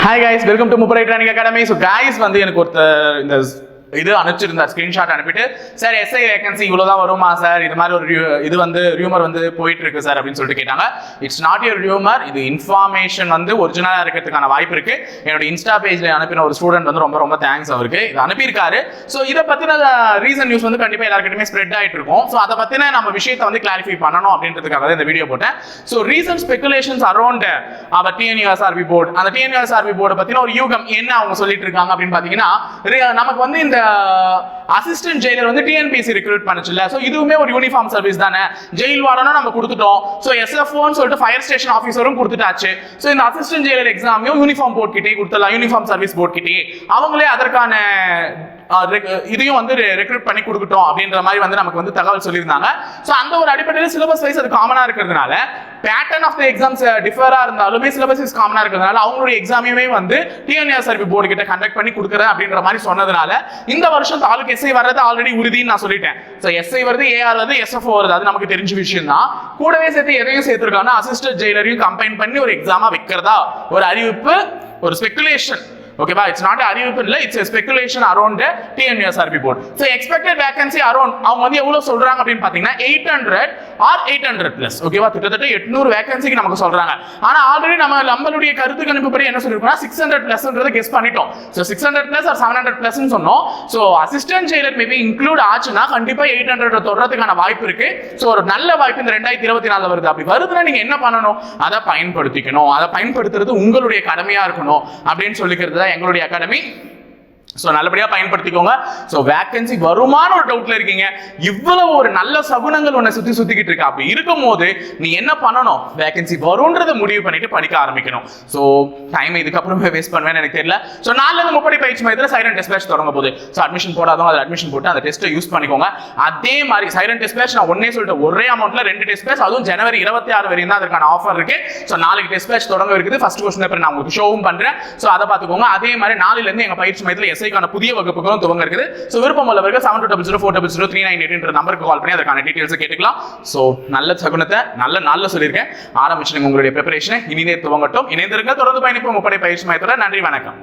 Hi guys welcome to முப்பரை training academy so guys வந்து எனக்கு ஒருத்தர் இந்த இது அனுப்பிச்சிருந்தார் ஸ்கிரீன்ஷாட் அனுப்பிட்டு சார் எஸ்ஐ வேகன்சி இவ்வளோதான் வருமா சார் இது மாதிரி ஒரு இது வந்து ரியூமர் வந்து போயிட்டு இருக்கு சார் அப்படின்னு சொல்லிட்டு கேட்டாங்க. இட்ஸ் நாட் யூர் ரியூமர் இது இன்ஃபார்மேஷன் வந்து ஒரிஜினலாக இருக்கிறதுக்கான வாய்ப்பு இருக்கு. என்னோட இன்ஸ்டா பேஜ்ல அனுப்பின ஒரு ஸ்டூடெண்ட் வந்து ரொம்ப ரொம்ப தேங்க்ஸ் அவருக்கு. இது அனுப்பியிருக்காரு. ஸோ இதை பத்தின uh, ரீசன் நியூஸ் வந்து கண்டிப்பாக எல்லாருக்கிட்டுமே ஸ்ப்ரெட் ஆயிட்டு இருக்கும். ஸோ அதை பத்தின நம்ம விஷயத்தை வந்து கிளாரிஃபை பண்ணணும் அப்படின்றதுக்காக தான் இந்த வீடியோ போட்டேன். So reason speculations around our TNUSRB board அந்த டிஎன்யூஎஸ்ஆர்பி போர்டை பத்தின ஒரு யூகம் என்ன அவங்க சொல்லிட்டு இருக்காங்க அப்படின்னு பாத்தீங்கன்னா நமக்கு வந்து இந்த Uh, அசிஸ்டன்ட் ஜெயிலர் வந்து டிஎன்பிசி ரெக்ரூட் பண்ணுச்சுல்ல. ஸோ இதுவுமே ஒரு யூனிஃபார்ம் சர்வீஸ் தானே. ஜெயில் வார்டனும் நம்ம கொடுத்துட்டோம். ஸோ எஸ்எஃப்ஓன்னு சொல்லிட்டு ஃபயர் ஸ்டேஷன் ஆஃபீஸரும் கொடுத்துட்டாச்சு. ஸோ இந்த அசிஸ்டன்ட் ஜெயிலர் எக்ஸாமையும் யூனிஃபார்ம் போர்ட் கிட்டே கொடுத்துடலாம். யூனிஃபார்ம் சர்வீஸ் போர்ட் கிட்டே அவங்களே அதற்கான இதையும் வந்து ரெக்ரூட் பண்ணி கொடுக்கட்டும் அப்படின்ற மாதிரி வந்து நமக்கு வந்து தகவல் சொல்லியிருந்தாங்க. ஸோ அந்த ஒரு அடிப்படையில் சிலபஸ் வைஸ் அது காமனாக இருக்கிறதுனால பேட்டர்ன் ஆஃப் த எக்ஸாம்ஸ் டிஃபராக இருந்தாலுமே சிலபஸ் இஸ் காமனாக இருக்கிறதுனால அவங்களுடைய எக்ஸாமையுமே வந்து டிஎன்எஸ்ஆர்பி போர்டு கிட்ட கண்டக்ட் பண்ணி கொடுக்குறேன் அப்படின்ற மாதிரி சொன்னதுனால இந்த வருஷம் தாலுக்கு எஸ்ஐ வர்றது ஆல்ரெடி உறுதின்னு நான் சொல்லிட்டேன். ஸோ எஸ்ஐ வருது ஏஆர் வருது எஸ்எஃப்ஓ வருது அது நமக்கு தெரிஞ்ச விஷயம் தான் கூடவே சேர்த்து எதையும் சேர்த்துருக்காங்கன்னா அசிஸ்டன்ட் ஜெயிலரையும் கம்பைன் பண்ணி ஒரு எக்ஸாமா வைக்கிறதா? ஒரு அறிவிப்பு ஒரு ஸ்பெகுலேஷன் ஓகேவா இட்ஸ் நாட் அறிவிப்பு இல்லை. It's speculation around TNUSRB board so expected vacancy around அவங்க வந்து எவ்வளோ சொல்றாங்க அப்படின்னு பார்த்தீங்கன்னா eight hundred or eight hundred plus ஓகேவா கிட்டத்தட்ட எட்நூறு வேகன்சிக்கு நமக்கு சொல்றாங்க. ஆனால் ஆல்ரெடி நம்ம நம்மளுடைய கருத்து கணிப்புப்படி என்ன சொல்லிருக்கோம்னா சிக்ஸ் ஹண்ட்ரட் பிளஸ்ன்றதை கெஸ் பண்ணிட்டோம். So six hundred plus or seven hundred பிளஸ்னு சொன்னோம். So assistant jailer maybe include ஆச்சுன்னா கண்டிப்பா எயிட் ஹண்ட்ரட் தொடர்றதுக்கான வாய்ப்பு இருக்கு. ஸோ ஒரு நல்ல வாய்ப்பு இந்த ரெண்டாயிரத்தி இருபத்தி நாலுல வருது. அப்படி வருதுன்னா நீங்க என்ன பண்ணணும்? அதை பயன்படுத்திக்கணும். அதை பயன்படுத்துறது உங்களுடைய கடமையா இருக்கணும் அப்படின்னு சொல்லிக்கிறது தான் எங்களுடைய அகாடமி ஸோ நல்லபடியாக பயன்படுத்திக்கோங்க. ஸோ வேக்கன்சி வருமான ஒரு டவுட்ல இருக்கீங்க. இவ்வளவு ஒரு நல்ல சகுனங்கள் உன்னை சுற்றி சுற்றிக்கிட்டு இருக்கு. அப்படி இருக்கும்போது நீ என்ன பண்ணணும்? வேகன்சி வரும்ன்றதை முடிவு பண்ணிட்டு படிக்க ஆரம்பிக்கணும். ஸோ டைம் இதுக்கப்புறமே வேஸ்ட் பண்ணுவேன்னு எனக்கு தெரியல. ஸோ நாலுலேருந்து முப்படி பயிற்சி மையத்தில் சைலண்ட் டெஸ்ட் தொடங்க போகுது. ஸோ அட்மிஷன் போடாதவங்க அதில் அட்மிஷன் போட்டு அந்த டெஸ்ட்டை யூஸ் பண்ணிக்கோங்க. அதே மாதிரி சைலண்ட் டெஸ்ட் நான் ஒன்னே சொல்லிட்டு ஒரே அமௌண்ட்ல ரெண்டு டெஸ்ட் பேட்ச் அதுவும் ஜனவரி இருபத்தி ஆறு வரையும் தான் அதற்கான ஆஃபர் இருக்கு. ஸோ நாளைக்கு டெஸ்ட் பேட்ச் தொடங்க இருக்குது. ஃபர்ஸ்ட் கொஸ்டின் பேப்பர் நான் உங்களுக்கு ஷோவும் பண்றேன். ஸோ அதை பார்த்துக்கோங்க. அதே மாதிரி நாளிலேருந்து எங்க பயிற்சி மையத்தில் எஸ்ஐக்கான புதிய வகுப்புகளும் துவங்க இருக்குது. ஸோ விருப்பம் உள்ளவர்கள் seven two double zero four double zero three nine எயிட்ன்ற நம்பருக்கு கால் பண்ணி அதற்கான டீட்டெயில்ஸ் கேட்டுக்கலாம். ஸோ நல்ல சகுனத்தை நல்ல நாளில் சொல்லியிருக்கேன். ஆரம்பிச்சிடுங்க உங்களுடைய ப்ரிப்பரேஷனை இனிதே துவங்கட்டும். இணைந்திருங்க தொடர்ந்து பயணிப்போம். முப்படை பயிற்சி மையத்தோட நன்றி வணக்கம்.